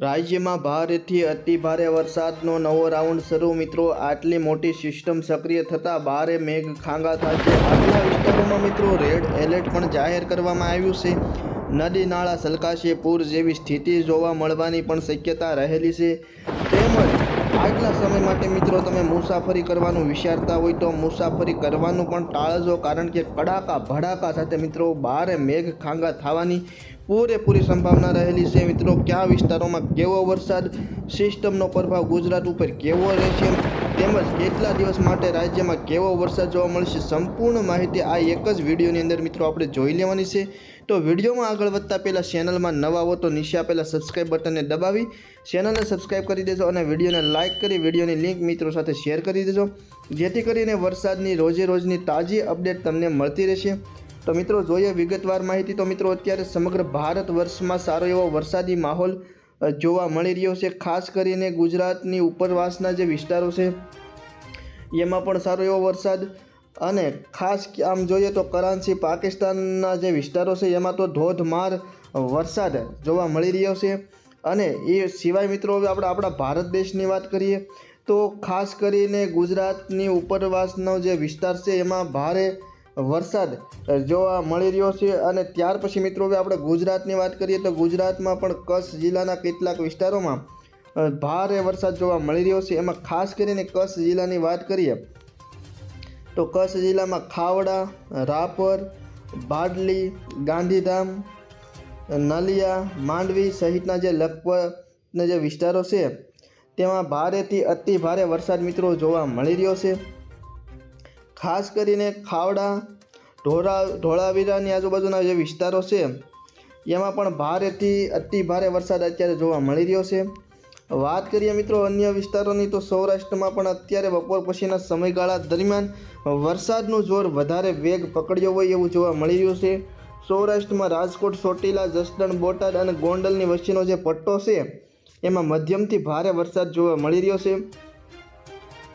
રાજ્યમાં ભારેથી અતિ ભારે વરસાદનો નવો રાઉન્ડ શરૂ. મિત્રો, આટલી મોટી સિસ્ટમ સક્રિય થતાં ભારે મેઘ ખાંગા થશે. આટલા વિસ્તારોમાં મિત્રો, રેડ એલર્ટ પણ જાહેર કરવામાં આવ્યું છે. નદી નાળા સલકાશે, પૂર જેવી સ્થિતિ જોવા મળવાની પણ શક્યતા રહેલી છે. તેમજ આટલા સમય માટે મિત્રો, તમે મુસાફરી કરવાનું વિચારતા હોય તો મુસાફરી કરવાનું પણ ટાળજો, કારણ કે કડાકા ભડાકા સાથે મિત્રો, ભારે મેઘ ખાંગા થવાની પૂરેપૂરી સંભાવના રહેલી છે મિત્રો. કયા વિસ્તારોમાં કેવો વરસાદ સિસ્ટમનો પ્રભાવ ગુજરાત ઉપર કેવો રહેશે તેમજ કેટલા દિવસ માટે રાજ્યમાં કેવો વરસાદ જોવા મળશે સંપૂર્ણ માહિતી આ એક જ વિડીયોની અંદર મિત્રો આપણે જોઈ લેવાની છે. તો વિડીયોમાં આગળ વધતા પહેલાં ચેનલમાં નવા હો તો નીચે આપેલા સબસ્ક્રાઇબ બટનને દબાવી ચેનલને સબસ્ક્રાઇબ કરી દેજો અને વિડીયોને લાઇક કરી વિડીયોની લિંક મિત્રો સાથે શેર કરી દેજો. જેથી કરીને વરસાદની રોજે રોજની તાજી અપડેટ તમને મળતી રહેશે. તો મિત્રો, જોઈએ વિગતવાર માહિતી, તો મિત્રો, અત્યારે સમગ્ર ભારત વર્ષમાં સારો એવો વરસાદી માહોલ જોવા મળી રહ્યો છે. ખાસ કરીને ગુજરાતની ઉપરવાસના જે વિસ્તારો છે, એમાં પણ સારો એવો વરસાદ અને ખાસ આમ જોઈએ તો કરાંચી, પાકિસ્તાનના જે વિસ્તારો છે, એમાં તો ધોધમાર વરસાદ જોવા મળી રહ્યો છે. અને એ સિવાય મિત્રો, હવે આપણે આપણા ભારત દેશની વાત કરીએ, તો ખાસ કરીને ગુજરાતની ઉપરવાસનો જે વિસ્તાર છે, એમાં ભારે વરસાદ જોવા મળી રહ્યો છે અને ત્યાર પછી મિત્રો હવે આપણે ગુજરાતની વાત કરીએ તો ગુજરાતમાં પણ કચ્છ જિલ્લાના કેટલાક વિસ્તારોમાં ભારે વરસાદ જોવા મળી રહ્યો છે. એમાં ખાસ કરીને કચ્છ જિલ્લાની વાત કરીએ તો કચ્છ જિલ્લામાં ખાવડા, રાપર, બાડલી, ગાંધીધામ, નલિયા, માંડવી સહિતના જે લખપતના જે વિસ્તારો છે, તેમાં ભારેથી અતિ ભારે વરસાદ મિત્રો જોવા મળી રહ્યો છે. ખાસ કરીને ખાવડા ઢોળા ઢોળાવીરાની આજુબાજુના જે વિસ્તારો છે, એમાં પણ ભારેથી અતિ ભારે વરસાદ અત્યારે જોવા મળી રહ્યો છે. વાત કરીએ મિત્રો અન્ય વિસ્તારોની, તો સૌરાષ્ટ્રમાં પણ અત્યારે બપોર પછીના સમયગાળા દરમિયાન વરસાદનું જોર વધારે વેગ પકડ્યો હોય એવું જોવા મળી રહ્યું છે. સૌરાષ્ટ્રમાં રાજકોટ, ચોટીલા, જસદણ, બોટાદ અને ગોંડલની વચ્ચેનો જે પટ્ટો છે, એમાં મધ્યમથી ભારે વરસાદ જોવા મળી રહ્યો છે.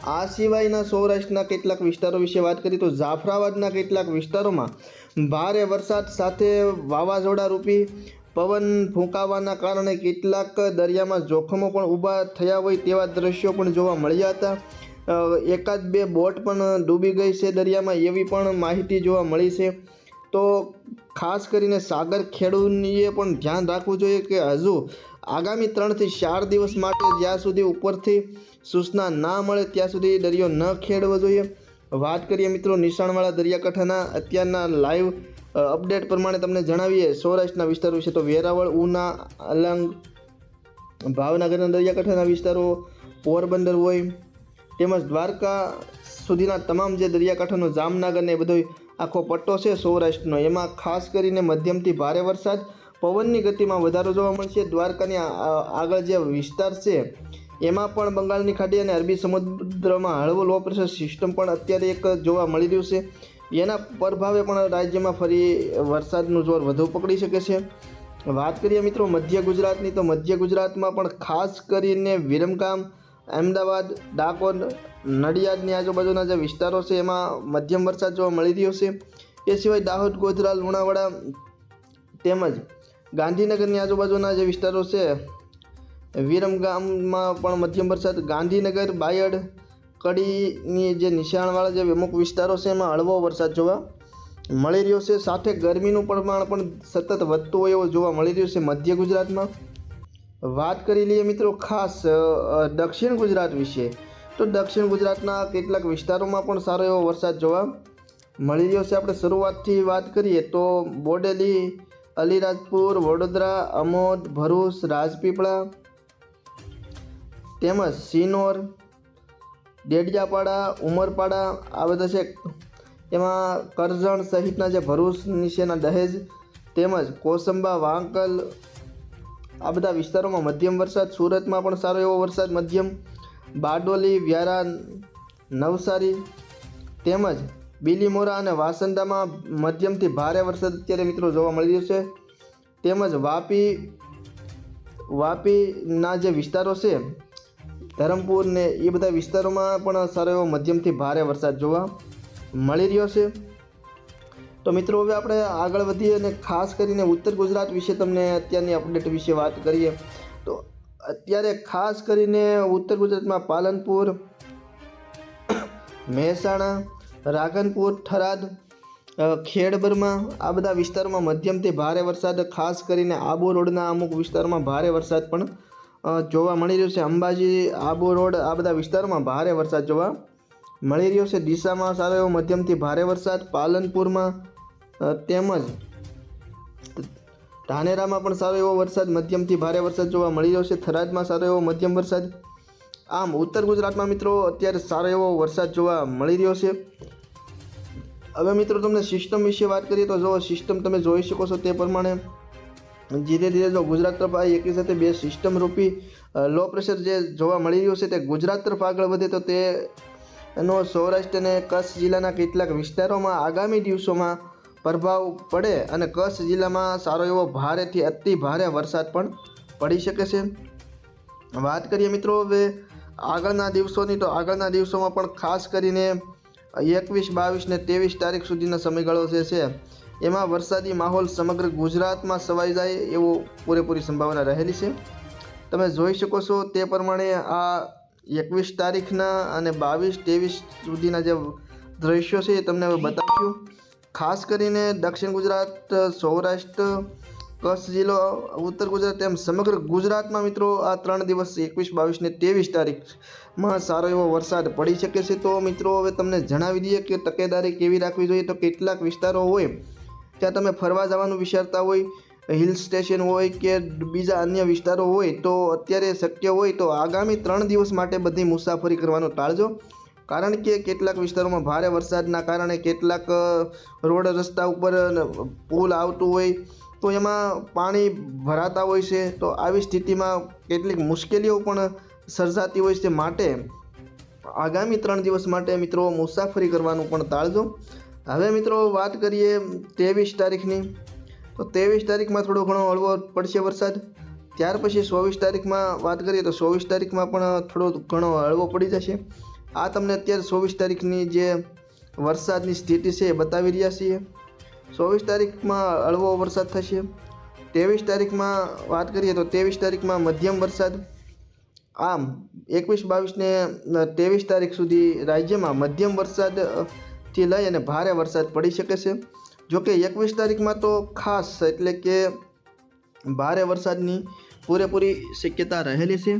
આ સિવાયના સૌરાષ્ટ્રના કેટલાક વિસ્તારો વિશે વાત કરીએ તો જાફરાબાદના કેટલાક વિસ્તારોમાં ભારે વરસાદ સાથે વાવાઝોડા રૂપી પવન ફૂંકાવાના કારણે કેટલાક દરિયામાં જોખમો પણ ઊભા થયા હોય તેવા દ્રશ્યો પણ જોવા મળ્યા હતા. એકાદ બે બોટ પણ ડૂબી ગઈ છે દરિયામાં એવી પણ માહિતી જોવા મળી છે. તો ખાસ કરીને સાગર ખેડૂતોએ પણ ધ્યાન રાખવું જોઈએ કે હજુ આગામી ત્રણથી ચાર દિવસ માટે જ્યાં સુધી ઉપરથી સૂચના ના મળે ત્યાં સુધી દરિયો ન ખેડવો જોઈએ. વાત કરીએ મિત્રો નિશાણવાળા દરિયાકાંઠાના, અત્યારના લાઈવ અપડેટ પ્રમાણે તમને જણાવીએ. સૌરાષ્ટ્રના વિસ્તારો વિશે તો વેરાવળ, ઉના અલંગ ભાવનગરના દરિયાકાંઠાના વિસ્તારો, પોરબંદર હોય, તેમજ દ્વારકા સુધીના તમામ જે દરિયાકાંઠાનો, જામનગર ને બધો આખો પટ્ટો છે સૌરાષ્ટ્રનો. એમાં ખાસ કરીને મધ્યમથી ભારે વરસાદ પવનની ગતિમાં વધારો જોવા મળશે. દ્વારકાની આગળ જે વિસ્તાર છે, એમાં પણ બંગાળની ખાડી અને અરબી સમુદ્રમાં હળવો લો પ્રેશર સિસ્ટમ પણ અત્યારે એક જોવા મળી રહ્યું છે. એના પ્રભાવે પણ રાજ્યમાં ફરી વરસાદનું જોર વધુ પકડી શકે છે. વાત કરીએ મિત્રો મધ્ય ગુજરાતની, તો મધ્ય ગુજરાતમાં પણ ખાસ કરીને વિરમગામ, અમદાવાદ, ડાકોર, નડિયાદની આજુબાજુના જે વિસ્તારો છે, એમાં મધ્યમ વરસાદ જોવા મળી રહ્યો છે. એ સિવાય દાહોદ, ગોધરા, લુણાવાડા તેમજ ગાંધીનગરની આજુબાજુના જે વિસ્તારો છે વિરમગામમાં પણ મધ્યમ વરસાદ, ગાંધીનગર, બાયડ, કડીની જે નિશાણવાળા જે અમુક વિસ્તારો છે, એમાં હળવો વરસાદ જોવા મળી રહ્યો છે. સાથે ગરમીનું પ્રમાણ પણ સતત વધતું હોય એવો જોવા મળી રહ્યું છે મધ્ય ગુજરાતમાં. વાત કરી લઈએ મિત્રો ખાસ દક્ષિણ ગુજરાત વિશે. તો દક્ષિણ ગુજરાતના કેટલાક વિસ્તારોમાં પણ સારો એવો વરસાદ જોવા મળી રહ્યો છે. આપણે શરૂઆતથી વાત કરીએ તો બોડેલી અલીરાજપુર, વડોદરા, અમોદ, ભરૂચ, રાજપીપળા તેમજ સિનોર, ડેડિયાપાડા, ઉમરપાડા, આ બધા છે. એમાં કરજણ સહિતના જે ભરૂચ નીચેના દહેજ તેમજ કોસંબા, વાંકલ, આ બધા વિસ્તારોમાં મધ્યમ વરસાદ, સુરતમાં પણ સારો એવો વરસાદ મધ્યમ, બારડોલી, વ્યારા, નવસારી તેમજ બીલીમોરા અને વાસંદામાં મધ્યમથી ભારે વરસાદ અત્યારે મિત્રો જોવા મળી રહ્યો છે. તેમજ વાપી, વાપીના જે વિસ્તારો છે, ધરમપુર ને એ બધા વિસ્તારોમાં પણ સારો એવો મધ્યમથી ભારે વરસાદ જોવા મળી રહ્યો છે. તો મિત્રો હવે આપણે આગળ વધીએ અને ખાસ કરીને ઉત્તર ગુજરાત વિશે તમને અત્યારની અપડેટ વિશે વાત કરીએ. તો અત્યારે ખાસ કરીને ઉત્તર ગુજરાતમાં પાલનપુર, મહેસાણા રાધનપુર થરાદ ખેડબરમાં આ બધા વિસ્તારોમાં મધ્યમથી ભારે વરસાદ, ખાસ કરીને આબુ રોડના અમુક વિસ્તારોમાં ભારે વરસાદ પણ જોવા મળી રહ્યો છે. અંબાજી, આબુ રોડ આ બધા વિસ્તારોમાં ભારે વરસાદ જોવા મળી રહ્યો છે. ડીસામાં સારો એવો મધ્યમથી ભારે વરસાદ, પાલનપુરમાં તેમજ ધાનેરામાં પણ સારો એવો વરસાદ, મધ્યમથી ભારે વરસાદ જોવા મળી રહ્યો છે. થરાદમાં સારો એવો મધ્યમ વરસાદ આમ ઉત્તર ગુજરાતમાં મિત્રો અત્યારે સારો એવો વરસાદ જોવા મળી રહ્યો છે. હવે મિત્રો તમને સિસ્ટમ વિશે વાત કરીએ તો જો સિસ્ટમ તમે જોઈ શકો છો તે પ્રમાણે ધીરે ધીરે જો ગુજરાત તરફ આ એકી સાથે બે સિસ્ટમ રૂપી લો પ્રેશર જે જોવા મળી રહ્યું છે તે ગુજરાત તરફ આગળ વધે તો તે એનો સૌરાષ્ટ્ર અને કચ્છ જિલ્લાના કેટલાક વિસ્તારોમાં આગામી દિવસોમાં પ્રભાવ પડે અને કચ્છ જિલ્લામાં સારો એવો ભારેથી અતિ ભારે વરસાદ પણ પડી શકે છે. વાત કરીએ મિત્રો હવે આગળના દિવસોની તો આગળના દિવસોમાં પણ ખાસ કરીને એકવીસ, બાવીસ ને ત્રેવીસ તારીખ સુધીનો સમયગાળો જે છે, એમાં વરસાદી માહોલ સમગ્ર ગુજરાતમાં સવાઈ જાય એવો પૂરેપૂરી સંભાવના રહેલી છે. તમે જોઈ શકો છો તે પ્રમાણે આ એકવીસ તારીખના અને બાવીસ, ત્રેવીસ સુધીના જે દ્રશ્યો છે એ તમને હવે બતાવીશું. ખાસ કરીને દક્ષિણ ગુજરાત, સૌરાષ્ટ્ર કચ્છ જિલ્લો, ઉત્તર ગુજરાત એમ સમગ્ર ગુજરાતમાં મિત્રો આ ત્રણ દિવસ, એકવીસ, બાવીસ ને ત્રેવીસ તારીખમાં સારો એવો વરસાદ પડી શકે છે. તો મિત્રો, હવે તમને જણાવી દઈએ કે તકેદારી કેવી રાખવી જોઈએ. તો કેટલાક વિસ્તારો હોય ત્યાં તમે ફરવા જવાનું વિચારતા હોય, હિલ સ્ટેશન હોય કે બીજા અન્ય વિસ્તારો હોય, તો અત્યારે શક્ય હોય તો આગામી ત્રણ દિવસ માટે બધી મુસાફરી કરવાનું ટાળજો. કારણ કે કેટલાક વિસ્તારોમાં ભારે વરસાદના કારણે કેટલાક રોડ રસ્તા ઉપર પુલ આવતું હોય તો એમાં પાણી ભરાતા હોય છે, તો આવી સ્થિતિમાં કેટલીક મુશ્કેલીઓ પણ સર્જાતી હોય છે માટે આગામી ત્રણ દિવસ માટે મિત્રો મુસાફરી કરવાનું પણ ટાળજો. હવે મિત્રો વાત કરીએ ત્રેવીસ તારીખની. તો ત્રેવીસ તારીખમાં થોડો ઘણો હળવો પડશે વરસાદ. ત્યાર પછી ચોવીસ તારીખમાં વાત કરીએ તો ચોવીસ તારીખમાં પણ થોડો ઘણો હળવો પડી જશે. આ તમને અત્યારે ચોવીસ તારીખની જે વરસાદની સ્થિતિ છે એ બતાવી રહ્યા છીએ. ચોવીસ તારીખમાં હળવો વરસાદ થશે. ત્રેવીસ તારીખમાં વાત કરીએ તો ત્રેવીસ તારીખમાં મધ્યમ વરસાદ. આમ, એકવીસ બાવીસને ત્રેવીસ તારીખ સુધી રાજ્યમાં મધ્યમ વરસાદથી લઈ અને ભારે વરસાદ પડી શકે છે. જોકે એકવીસ તારીખમાં તો ખાસ એટલે કે ભારે વરસાદની પૂરેપૂરી શક્યતા રહેલી છે.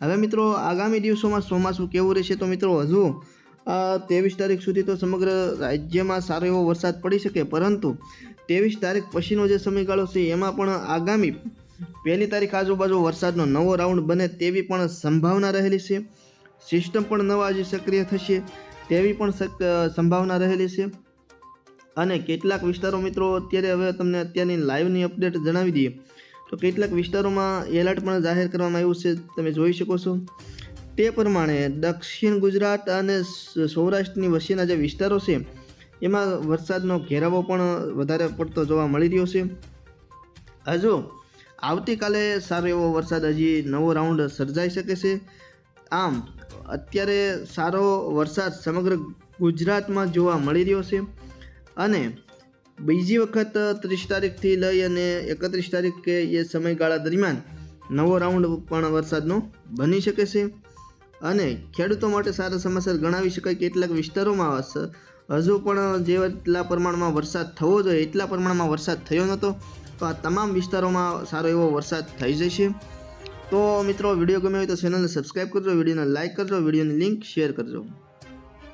હવે મિત્રો, આગામી દિવસોમાં ચોમાસું કેવું રહેશે તો મિત્રો, હજુ ત્રેવીસ તારીખ સુધી તો સમગ્ર રાજ્યમાં સારો એવો વરસાદ પડી શકે, પરંતુ ત્રેવીસ તારીખ પછીનો જે સમયગાળો છે, એમાં પણ આગામી પહેલી તારીખ આજુબાજુ વરસાદનો નવો રાઉન્ડ બને તેવી પણ સંભાવના રહેલી છે. સિસ્ટમ પણ નવા હજી સક્રિય થશે તેવી પણ સંભાવના રહેલી છે. અને કેટલાક વિસ્તારો મિત્રો, અત્યારે હવે તમને અત્યારની લાઈવની અપડેટ જણાવી દઈએ. તો કેટલાક વિસ્તારોમાં એલર્ટ પણ જાહેર કરવામાં આવ્યું છે, તમે જોઈ શકો છો. તે પ્રમાણે દક્ષિણ ગુજરાત અને સૌરાષ્ટ્રની વચ્ચેના જે વિસ્તારો છે, એમાં વરસાદનો ઘેરાવો પણ વધારે પડતો જોવા મળી રહ્યો છે. હજુ આવતીકાલે સારો એવો વરસાદ હજી નવો રાઉન્ડ સર્જાઈ શકે છે. આમ, અત્યારે સારો વરસાદ સમગ્ર ગુજરાતમાં જોવા મળી રહ્યો છે. અને બીજી વખત ત્રીસ તારીખથી લઈ અને એકત્રીસ તારીખ કે એ સમયગાળા દરમિયાન નવો રાઉન્ડ પણ વરસાદનો બની શકે છે. અને ખેડૂતો માટે સારા સમાચાર ગણાવી શકાય કેટલાક વિસ્તારોમાં હજુ પણ જેટલા પ્રમાણમાં વરસાદ થવો જોઈએ, એટલા પ્રમાણમાં વરસાદ થયો નહોતો. તો આ તમામ વિસ્તારોમાં સારો એવો વરસાદ થઈ જશે. તો મિત્રો, વીડિયો ગમ્યો હોય તો ચેનલને સબસ્ક્રાઈબ કરજો, વિડીયોને લાઇક કરજો, વિડીયોની લિંક શેર કરજો.